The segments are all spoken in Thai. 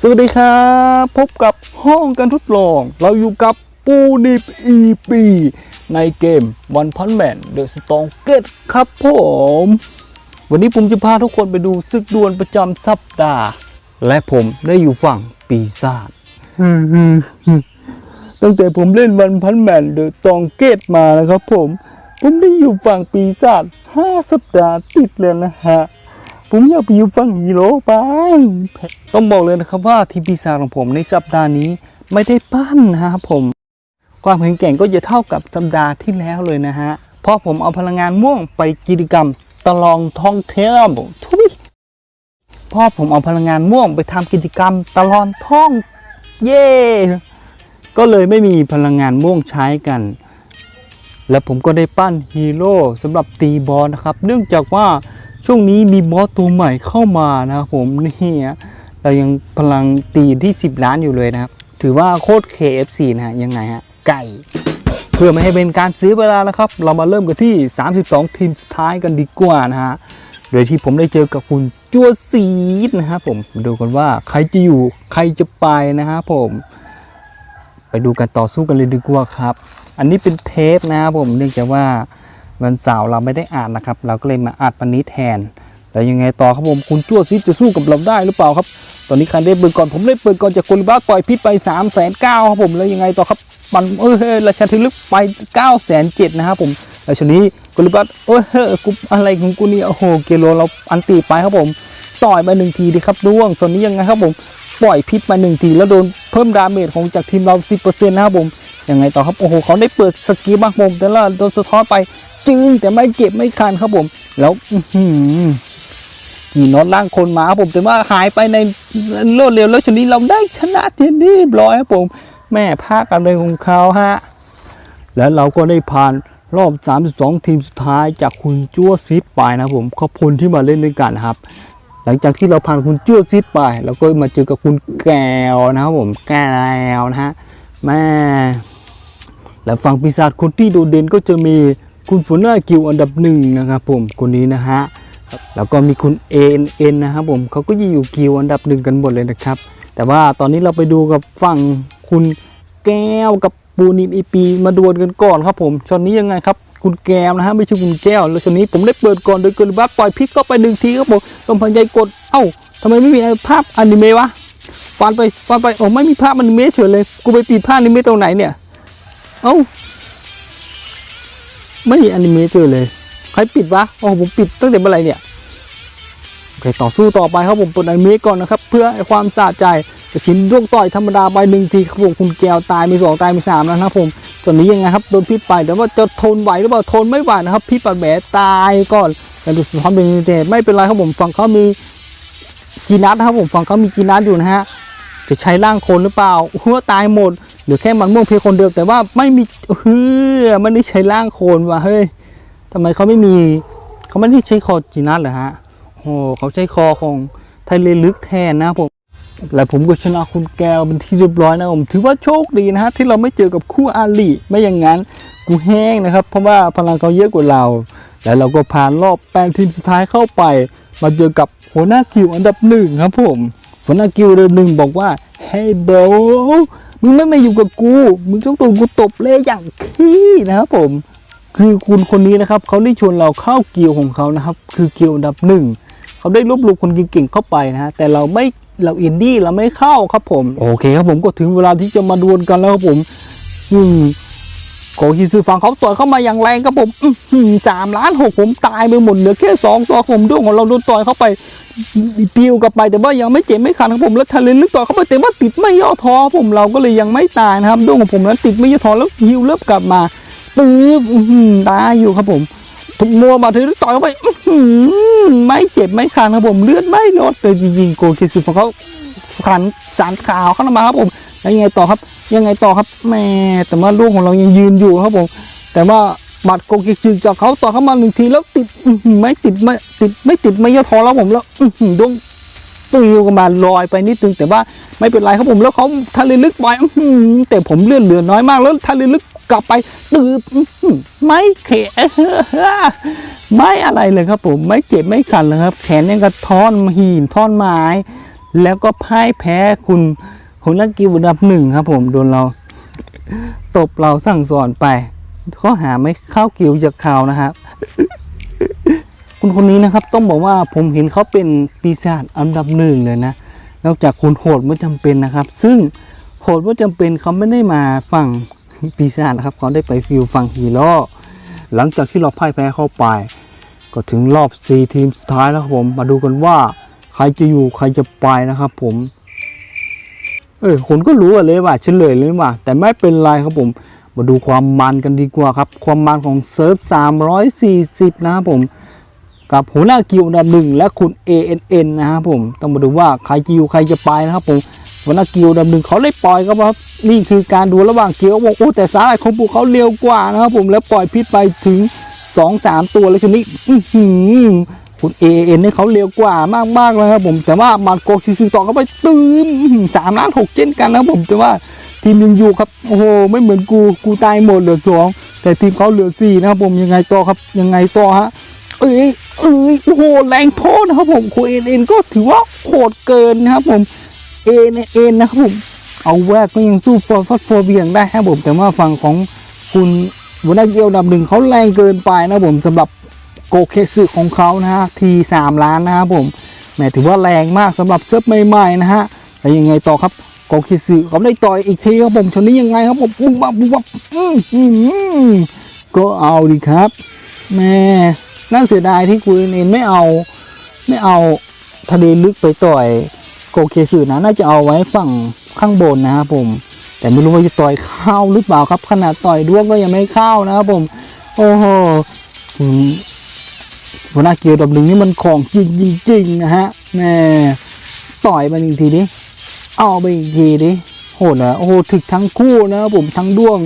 สวัสดีครับ พบกับห้องการทดลอง เราอยู่กับปูนิบอีปีในเกมวันพันแมนเดอะสตองเกตครับผม วันนี้ผมจะพาทุกคนไปดูศึกดวลประจำสัปดาห์ และผมได้อยู่ฝั่งปีศาจตั้งแต่ผมเล่นวันพันแมนเดอะจองเกตมานะครับผม ผมได้อยู่ฝั่งปีศาจห้าสัปดาห์ติดเลยนะฮะ ผมอยากไปอยู่ฝั่งฮีโร่บ้างต้องบอกเลยนะครับว่าทีมปีศาจของผมในสัปดาห์นี้ไม่ได้ปั้นนะครับผม ความแข็งแกร่งก็จะเท่ากับสัปดาห์ที่แล้วเลยนะฮะ เพราะผมเอาพลังงานม่วงไปกิจกรรมตลองท่องเที่ยวทุยเพราะผมเอาพลังงานม่วงไปทำกิจกรรมตลอดท่อง เย่ก็เลยไม่มีพลังงานม่วงใช้กัน และผมก็ได้ปั้นฮีโร่สำหรับตีบอสนะครับ เนื่องจากว่า ช่วงนี้มีบอสตัวใหม่เข้ามานะครับผมนี่ฮะเรายังพลังตีที่ 10 ล้านอยู่เลยนะครับ ถือว่าโคตร KFC นะฮะยังไงฮะ ไก่ เพื่อไม่ให้เป็นการซื้อเวลานะครับ เรามาเริ่มกันที่ 32 ทีมสุดท้ายกันดีกว่านะฮะโดยที่ผมได้เจอกับคุณจัวซีดนะครับผมมาดูกันว่าใครจะอยู่ใครจะไปนะครับผมไปดูกันต่อสู้กันเลยดีกว่าครับ อันนี้เป็นเทปนะครับผมเนื่องจากว่า วันเสาร์เราไม่ได้อ่านนะครับ เราก็เลยมาอัดวันนี้แทน แล้วยังไงต่อครับผมคุณจั่วซิจะสู้กับเราได้หรือเปล่าครับ ตอนนี้ใครได้เปิดก่อนผมได้เปิดก่อนจากโกลิบ้าปล่อยพิษไป3ามแสนเก้าครับผมแล้วยังไงต่อครับมันเออเฮ้ยราชาทึลึกไป9ก้าแสนเจ็ดนะครับผมแล้วชนี้โกลิบ้าโอ้ยเฮ้ยกูอะไรของกูเนี่ยโอ้โหเกโลเราอันตีไปครับผมต่อยไปหนึ่งทีดีครับด้วงส่วนนี้ยังไงครับผมปล่อยพิษมาหนึ่งทีแล้วโดนเพิ่มดาเมจของจากทีมเรา10%นะครับผมยังไงต่อครับโอ้โหเขาได้เปิดสกิลมากผมแต่ละโดนสะท้อนไป จึงแต่ไม่เก็บไม่คันครับผม แล้วกี่น็อตล่างคนมาครับผมแต่ว่าหายไปในรวดเร็วแล้วชนี้เราได้ชนะทีนี้เรียบร้อยครับผม แม่ภาคอะไรของเขาฮะ แล้วเราก็ได้ผ่านรอบ 32 ทีมสุดท้ายจากคุณจั่วซิดไปนะผมขอบคุณที่มาเล่นด้วยกันครับ หลังจากที่เราผ่านคุณจั่วซิดไปเราก็มาเจอกับคุณแก้วนะครับผมแก้วนะฮะแม่และฝั่งปีศาจคนที่โดดเด่นก็จะมี คุณฝนน้ากิวอันดับหนึ่งนะครับผมคนนี้นะฮะแล้วก็มีคุณ ANN นะครับผมเขาก็อยู่กิวอันดับหนึ่งกันหมดเลยนะครับ แต่ว่าตอนนี้เราไปดูกับฝั่งคุณแก้วกับปูนิมอีปีมาดวลกันก่อนครับผมช็อตนี้ยังไงครับคุณแก้วนะฮะไม่ใช่คุณแก้วแล้วช็อตนี้ผมได้เปิดก่อนโดยเกลิบัตปล่อยพิษเข้าไปหนึ่งทีครับผมต้องพันใจกดเอ้าทำไมไม่มีภาพอนิเมะวะฟันไปฟันไปโอ้ไม่มีภาพอนิเมะเฉยเลยกูไปปิดภาพอนิเมะตรงไหนเนี่ยเอ้า ไม่มีอนิเมะเจอเลยใครปิดวะโอ้ผมปิดตั้งแต่เมื่อไหร่เนี่ยโอเคต่อสู้ต่อไปครับผมเปิดอนิเมะก่อนนะครับ เพื่อความสะใจจะชินดวงต่อยธรรมดาไปหนึ่งทีครับผมคุณแก้วตายมีสองตายมีสามแล้วนะครับผมส่วนนี้ยังไงครับโดนพิษไปแต่ว่าจะทนไหวหรือเปล่าทนไม่ไหวนะครับพิษปัดแหมตายก่อนแต่ดูสความเป็นเดไม่เป็นไรครับผมฝั่งเขามีกีนัดนะครับผมฝั่งเขามีกีนัดอยู่นะฮะ จะใช้ร่างคนหรือเปล่าหัวตายหมดหลือแค่มันม่วงเพียงคนเดียวแต่ว่าไม่มีเฮ้ยไม่ได้ใช้ร่างโคนว่ะเฮ้ยทำไมเขาไม่มีเขาไม่ได้ใช้คอจีนัสเหรอฮะโอ้เขาใช้คอของไทเลลึกแทนนะผมและผมก็ชนะคุณแก้วเป็นที่เรียบร้อยนะผมถือว่าโชคดีนะฮะที่เราไม่เจอกับคู่อาลีไม่อย่างนั้นกูแห้งนะครับ เพราะว่าพลังเขาเยอะกว่าเรา แล้วเราก็ผ่านรอบแปดทีมสุดท้ายเข้าไป มาเจอกับหัวหน้าคิวอันดับหนึ่งครับผม หัวหน้ากิวเดิมหนึ่งบอกว่าเฮ้ยโบมึงไม่มาอยู่กับกู มึงต้องโดนกูตบเละอย่างขี้นะครับผม คือคุณคนนี้นะครับเขาได้ชวนเราเข้าเกียวของเขานะครับ คือเกียวอันดับหนึ่งเขาได้รวบรวมคนเก่งๆเข้าไปนะฮะแต่เราไม่เราอินดี้เราไม่เข้าครับผม โอเคครับผมก็ถึงเวลาที่จะมาดวลกันแล้วครับผมอืม โกฮิซึฟังเขาต่อยเข้ามาอย่างแรงครับผมอือหือสามล้านหกผมตายไปหมดเหลือแค่สองตัวผมด้วงของเราโดนต่อยเข้าไปปิวกลับไปแต่ว่ายังไม่เจ็บไม่คันครับผมแล้วทะเลนลึกต่อยเข้าไปแต่ว่าติดไม่ย่อท้อผมเราก็เลยยังไม่ตายนะครับด้วงของผมนั้นติดไม่ย่อท้อแล้วฮิวเริ่มกลับมาตื้ออื้อหือตายอยู่ครับผมถูกมัวมาถือต่อยเข้าไปอือหือไม่เจ็บไม่คันครับผมเลือดไม่ลดเลยจริงๆโกฮิซึของเขาขันสารขาวเข้ามาครับผม แล้วยังไงต่อครับ ยังไงต่อครับแม่แต่ว่าลูกของเรายังยืนอยู่ครับผมแต่ว่าบัตรโกกิจึงจากเขาต่อเข้ามาหนึ่งทีแล้วติดไม่ติดไม่ติดไม่ติดไม่ย่อท้อแล้วผมแล้วดวงปลิวกันมาลอยไปนิดนึงแต่ว่าไม่เป็นไรครับผมแล้วเขาทะเลลึกไปแต่ผมเลื่อนเหลือน้อยมากแล้วทะเลลึกกลับไปตืบไม่เขไม่อะไรเลยครับผมไม่เจ็บไม่คันเลยครับ แขนยังกระท่อนหินท่อนไม้ แล้วก็พ่ายแพ้คุณ คุณนักกีฬาอันดับหนึ่งครับ ผมโดนเราตบเราสั่งสอนไป ข้อหาไม่เข้ากิวจากข่าวนะครับคุณคนนี้นะครับ ต้องบอกว่าผมเห็นเขาเป็นปีศาจอันดับหนึ่งเลยนะนอกจากคุณโหดไม่จำเป็นนะครับ ซึ่งโหดไม่จำเป็นเขาไม่ได้มาฝั่งปีศาจนะครับเขาได้ไปฟิวฝั่งฮีโร่หลังจากที่เราพ่ายแพ้เข้าไป ก็ถึงรอบ 4 ทีมสุดท้ายแล้วครับผมมาดูกันว่า ใครจะอยู่ใครจะไปนะครับ ผม เออคนก็รู้กันเลยว่าเฉลยเลยว่า แต่ไม่เป็นไรครับผม มาดูความมันกันดีกว่าครับ ความมันของเซิร์ฟ340 นะครับผม กับหัวหน้ากิวอันดับหนึ่งและคุณ ANN นะครับผม ต้องมาดูว่าใครจะอยู่ใครจะไปนะครับผมหัวหน้ากิวอันดับหนึ่งเขาได้ปล่อยครับครับ นี่คือการดูระหว่างเกียวบอกโอ้แต่สาหร่ายของปูเขาเร็วกว่านะครับผม แล้วปล่อยพิษไปถึง 2-3 ตัวแล้วชนิดอื้อหือ คุณเอเอ็นนี่เขาเร็วกว่ามากๆเลยครับผมแต่ว่ามันโกคิซึต่อเข้าไปตืมสามล้านหกเช่นกันนะครับผมแต่ว่าทีมยังอยู่ครับโอ้โหไม่เหมือนกูกูตายหมดเหลือสองแต่ทีมเขาเหลือสี่นะครับผมยังไงต่อครับยังไงต่อฮะเอ้ยเอ้ยโอ้โหแรงโพดนะครับผมคุณเอ็นเอ็นก็ถือว่าโหดเกินนะครับผมเอ็นเอ็นนะครับผมเอาแวกก็ยังสู้ฟอร์ฟัดฟอร์เบียงได้ครับผมแต่ว่าฝั่งของคุณหัวหน้าเกียวอันดับหนึ่งเขาแรงเกินไปนะครับผมสำหรับ โกเคสึของเขานะฮะทีสามล้านนะครับผมแหมถือว่าแรงมากสำหรับเซิร์ฟใหม่ๆนะฮะแล้วยังไงต่อครับโกเคสึเขาได้ต่อยอีกทีครับผมชนนี้ยังไงครับผมปุ๊บปั๊บปุ๊บปั๊บอื้อหือก็เอาดีครับแม่น่าเสียดายที่คุณเอ็นไม่เอาไม่เอาทะเลลึกไปต่อยโกเคสึนะน่าจะเอาไว้ฝั่งข้างบนนะครับผม แต่ไม่รู้ว่าจะต่อยเข้าหรือเปล่าครับ ขนาดต่อยด้วงก็ยังไม่เข้านะครับผม โอ้โห หัวหน้าเกียวดับหนึ่งนี่มันของจริงจริงๆนะฮะแม่ต่อยมาหนึ่งทีดิเอาไปอีกทีดิโหดนะโอ้โหถึกทั้งคู่นะผมทั้งด้วง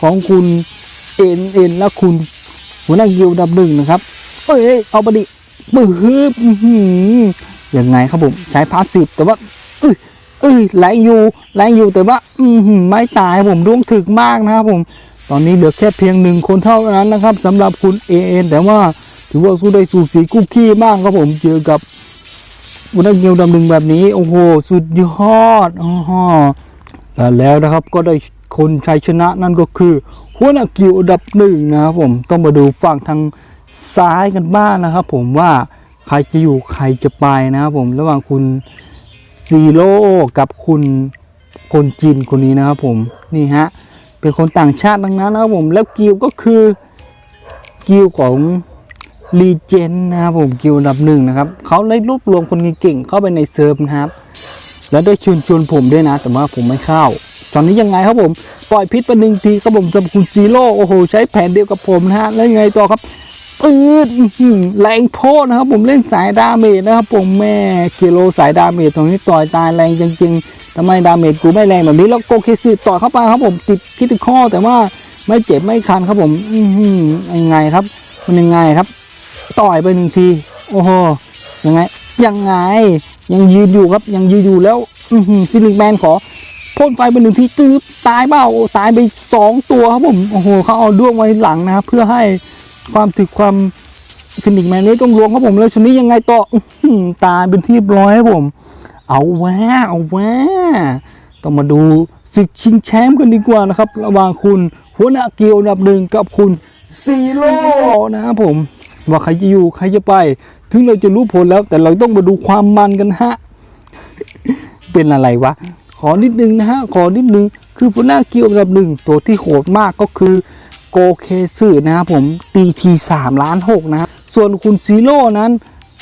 ของคุณเอ็นเอ็นและคุณ หัวหน้าเกียวดับหนึ่งนะครับเอ้ยเอาไปดิปื้บอื้อหือยังไงครับผมใช้พาสซีฟแต่ว่าเอ้ยเอ้ยแรงอยู่แรงอยู่แต่ว่า อือหือไม่ตายผมด้วงถึกมากนะครับผม ตอนนี้เหลือแค่เพียงหนึ่งคนเท่านั้นนะครับสำหรับคุณเอ็นแต่ว่า ถือว่าสู้ได้สูสีกุ๊กขี้มากครับผมเจอกับวุนักเกียวดำหนึ่งแบบนี้โอ้โหสุดยอดอ๋อและแล้วนะครับก็ได้คนชัยชนะนั่นก็คือ หัวหน้าเกียวอันดับหนึ่งนะครับผมต้องมาดูฝั่งทางซ้ายกันบ้างนะครับ ผมว่าใครจะอยู่ใครจะไปนะครับผมระหว่างคุณซีโร่กับคุณคนจีนคนนี้นะครับผมนี่ฮะเป็นคนต่างชาติทั้งนั้นนะครับผมแล้วกิวก็คือกิลของ รีเจนนะครับผมกิลอันดับหนึ่งนะครับเขาได้รวบรวมคนเก่งๆเข้าไปในเซิร์ฟนะครับ แล้วได้ชวนชวนผมด้วยนะ แต่ว่าผมไม่เข้า ตอนนี้ยังไงครับผม ปล่อยพิษไปหนึ่งทีครับผมสำหรับคุณซีโร่โอ้โห ใช้แผนเดียวกับผมนะฮะแล้วยังไงต่อครับปืดแรงโพดนะครับ ผมเล่นสายดาเมจนะครับ ผมแม่กิโลสายดาเมจตรงนี้ต่อยตายแรงจริงๆทำไมดาเมจกูไม่แรงแบบนี้แล้วโกเคสึต่อยเข้าไปครับผมติดคิติคอแต่ว่าไม่เจ็บไม่คันครับผม อืยังไงครับ มันยังไงครับ ต่อยไปหนึ่งที โอ้โหยังไง ยังไง ยังยืนอยู่ครับ ยังยืนอยู่แล้ว อืฟิลิงแมนขอพ่นไฟไปหนึ่งทีจืบตายเปล่าตายไปสองตัวครับผมโอ้โหเขาเอาด้วงไว้หลังนะครับ เพื่อให้ความถึกความฟินิกแมนนี้ต้องรวมครับผมแล้วชนนี้ยังไงต่อตายเป็นที่ร้อยครับผม เอาแวะเอาแวะต้องมาดูศึกชิงแชมป์กันดีกว่านะครับ ระหว่างคุณหัวหน้าเกียวอันดับหนึ่งกับคุณซีโร่นะครับผม ว่าใครจะอยู่ใครจะไป ถึงเราจะรู้ผลแล้ว แต่เราต้องมาดูความมันกันฮะ เป็นอะไรวะ ขอนิดนึงนะฮะ ขอนิดนึง คือหัวหน้าเกียวอันดับหนึ่งตัวที่โหดมากก็คือโกเคสึนะครับผมตีทีสามล้านหกนะครับส่วนคุณซีโร่นั้น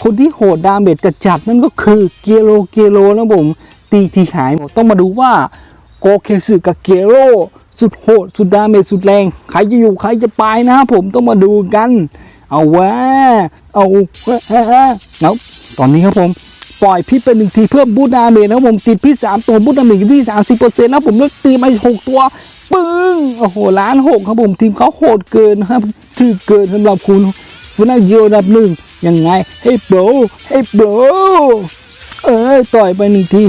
คนที่โหดดาเมจกระจัดนั่นก็คือเกโรเกโรนะผมตีทีหายหมดต้องมาดูว่าโกเคสึกับเกโรสุดโหด สุดดาเมจสุดแรง ใครจะอยู่ใครจะไปนะครับผมต้องมาดูกัน เอาวะเอาวะแล้วตอนนี้ครับผมปล่อยพิษไปหนึ่งทีเพิ่มบูทดาเมจนะครับผมติดพิษสามตัวบูทดาเมจอยู่ที่สามสิบเปอร์เซ็นต์นะผมแล้วตีไปหกตัวปึ้งโอ้โหล้านหกครับผมทีมเขาโหดเกินนะครับถือเกินสำหรับคุณฟุนาเกียวอันดับหนึ่งยังไงเฮ้โบรเฮ้โบเอ้ยต่อยไปหนึ่งที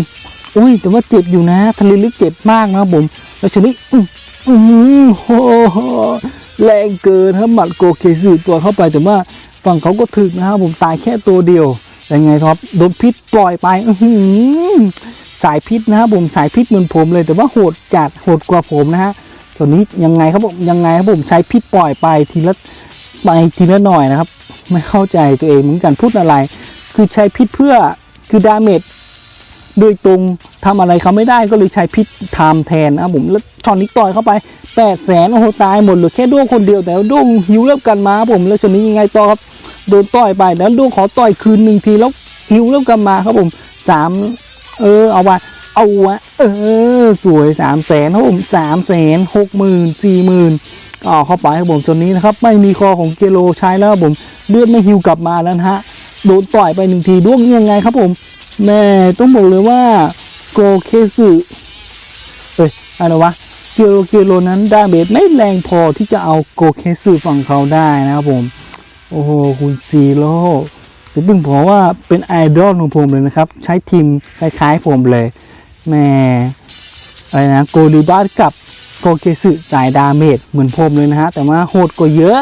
อุ้ยแต่ว่าเจ็บอยู่นะทะเลลึกเจ็บมากนะครับผมแล้วชนิดอื้อื้อหือโอ้โห แรงเกินครับหมัดโกเคสืตัวเข้าไปแต่ว่าฝั่งเขาก็ถึกนะครับผมตายแค่ตัวเดียวเป็นไงครับโดนพิษปล่อยไปสายพิษนะครับผมสายพิษเหมือนผมเลย แต่ว่าโหดจัดโหดกว่าผมนะฮะตัวนี้ยังไงครับผมยังไงครับผมใช้พิษปล่อยไปทีละไปทีละหน่อยนะครับ ไม่เข้าใจตัวเองเหมือนกันพูดอะไร คือใช้พิษเพื่อคือดาเมจ โดยตรงทำอะไรเขาไม่ได้ก็เลยใช้พิษไทม์แทนนะครับผมแล้วช็อตนี้ต่อยเข้าไปแปดแสนโอ้โหตายหมดเหลือแค่ด้วงคนเดียวแต่ว่าด้วงหิวเริ่มกันมาครับผมแล้วช็อตนี้ยังไงต่อครับโดนต่อยไปแล้วด้วงขอต่อยคืนหนึ่งทีแล้วหิวเริ่มกันมาครับผมสามเออเอาวะเอาวะเออสวยสามแสนครับผมสามแสนหกหมื่นสี่หมื่นก็เข้าไปครับผมจนนี้นะครับไม่มีคอของเกโลใช้แล้วครับผมเลือดไม่หิวกลับมาแล้วนะฮะโดนต่อยไปหนึ่งทีด้วงยังไงครับผม แม่ต้องบอกเลยว่าโกเคสึเอ้ยอะไรวะเกโลเกโลนั้นดาเมจไม่แรงพอที่จะเอาโกเคสึฝั่งเขาได้นะครับผม โอ้โหคุณซีโร่จะตึงบอกว่าเป็นไอดอลของผมเลยนะครับ ใช้ทีมคล้ายๆผมเลยแม่อะไรนะโกลิบัสกับโกเกสึจ่ายดาเมจเหมือนผมเลยนะฮะ แต่ว่าโหดกว่าเยอะ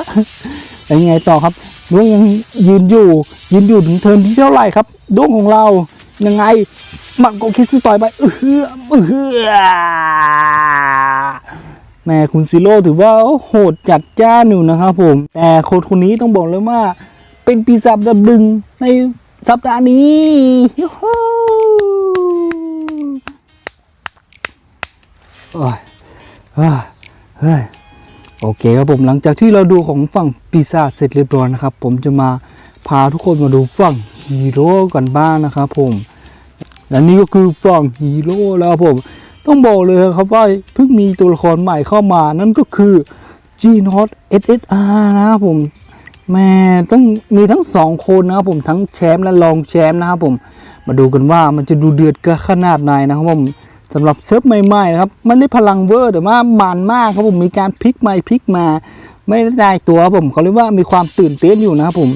แล้วยังไงต่อครับดวงยังยืนอยู่ยืนอยู่ถึงเทิร์นที่เท่าไหร่ครับดวงของเรา ยังไง มันโกเกสึต่อยไปเออเออแม่คุณซิโร่ถือว่าโหดจัดจ้านอยู่นะครับผม แต่โค้ชคนนี้ต้องบอกเลยว่า เป็นปีศาจดับดึงในสัปดาห์นี้โอ้ยเฮ้ยเฮ้ยโอเคครับผมหลังจากที่เราดูของฝั่งปีศาจเสร็จเรียบร้อยนะครับ ผมจะมาพาทุกคนมาดูฝั่งฮีโร่กันบ้างนะครับผม และนี่ก็คือฝั่งฮีโร่แล้วครับผม ต้องบอกเลยครับว่าเพิ่งมีตัวละครใหม่เข้ามานั่นก็คือ g n o t SSR นะครับผมแม่ต้องมีทั้งสองคนนะครับผมทั้งแชมป์และรองแชมป์นะครับผมมาดูกันว่ามันจะดูเดือดกันขนาดไหนนะครับผมสำหรับเซิร์ฟใหม่ๆนะครับมันได้พลังเวอร์แต่ว่ามันมากครับผมมีการพลิกไปพลิกมา ไม่ได้ตัวครับผมเขาเรียกว่ามีความตื่นเต้นอยู่นะครับผม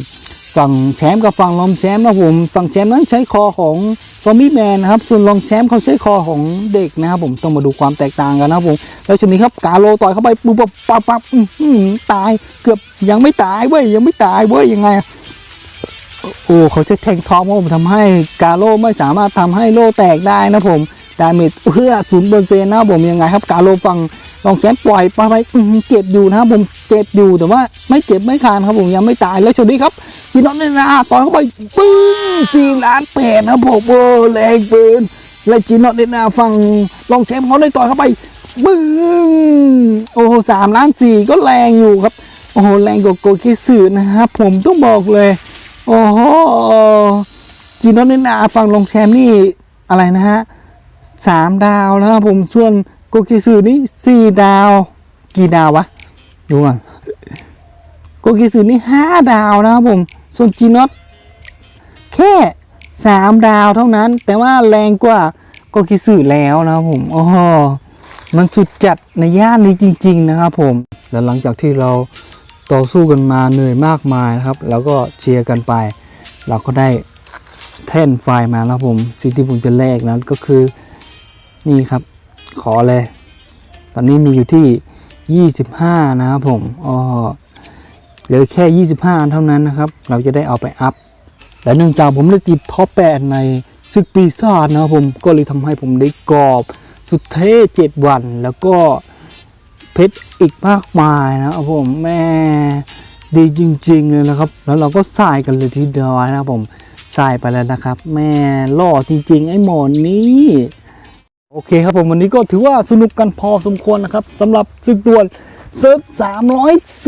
ฝั่งแชมป์กับฝั่งรองแชมป์นะผมฝั่งแชมป์นั้นใช้คอของซอมบี้แมนนะครับส่วนรองแชมป์เขาใช้คอของเด็กนะครับผมต้องมาดูความแตกต่างกันนะครับผมแล้วชุดนี้ครับกาโลต่อยเข้าไปปุ๊บปั๊บปั๊บปั๊บอื้อหือตายเกือบยังไม่ตายเว้ยยังไม่ตายเว้ยยังไงโอ้เขาใช้แทงท้องผมทำให้กาโลไม่สามารถทำให้โลแตกได้นะผมดาเมจเพื่อศูนย์เปอร์เซ็นต์นะผมยังไงครับกาโลฟังลองแขนปล่อยไปไปเจ็บอยู่นะครับผมเจ็บอยู่แต่ว่าไม่เจ็บไม่คานครับผมยังไม่ตายแล้วชุดนี้ครับ จีนอนเนนาต่อยเข้าไปปึ้งสี่ล้านแปดนะครับผมโอ้แรงเกินและจีนอนเนนาฟังลองแชมป์เขาได้ต่อยเข้าไปปึ้งโอ้โหสามล้านสี่ก็แรงอยู่ครับ โอ้โหแรงกว่าโกคิสึนะครับผมต้องบอกเลย โอ้โหจีนอนเนนาฟังลงแชมป์นี่อะไรนะฮะสามดาวแล้วครับผมส่วนโกคิสึนี่สี่ดาว กี่ดาววะดูก่อนโกคิสึนี่ห้าดาวนะครับผม ส่วนจีนอตแค่สามดาวเท่านั้น แต่ว่าแรงกว่าโกคิสึแล้วนะครับผมโอ้โหมันสุดจัดในย่านนี้จริง ๆ นะครับผมแล้วหลังจากที่เราต่อสู้กันมาเหนื่อยมากมายนะครับ แล้วก็เชียร์กันไป เราก็ได้แท่นไฟมาแล้วผมสิ่งที่ผมจะแลกนั้นก็คือนี่ครับ ขอเลย ตอนนี้มีอยู่ที่ 25 นะครับผมอ๋อ ลือแค่ 25 อันเท่านั้นนะครับ เราจะได้เอาไปอัพ และเนื่องจากผมได้ติดท็อปแปดในศึกปีศาจนะครับผมก็เลยทำให้ผมได้กรอบสุดเท่เจ็ดวัน แล้วก็เพชรอีกมากมายนะครับผมแม่ดีจริง ๆ เลยนะครับ แล้วเราก็ใส่กันเลยทีเดียวนะครับผมใส่ไปแล้วนะครับ แม่หล่อจริง ๆ ไอ้หมอนนี้โอเคครับผมวันนี้ก็ถือว่าสนุกกันพอสมควรนะครับสำหรับศึกดว เซิร์ฟ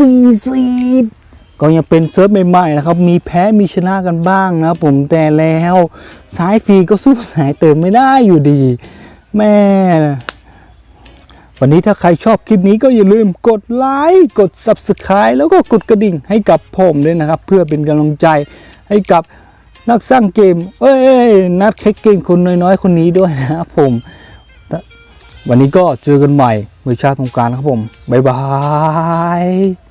340ก็ยังเป็นเซิร์ฟใหม่ๆนะครับ มีแพ้มีชนะกันบ้างนะผมแต่แล้วสายฟรีก็สู้สายเติมไม่ได้อยู่ดี แม่วันนี้ถ้าใครชอบคลิปนี้ก็อย่าลืมกดไลค์กด Subscribe แล้วก็กดกระดิ่งให้กับผมด้วยนะครับ เพื่อเป็นกำลังใจให้กับนักสร้างเกม เอ้ย นักแคกเกมคนน้อยๆ คนนี้ด้วยนะครับผม วันนี้ก็เจอกันใหม่เมื่อชาติสงการครับผม บ๊ายบาย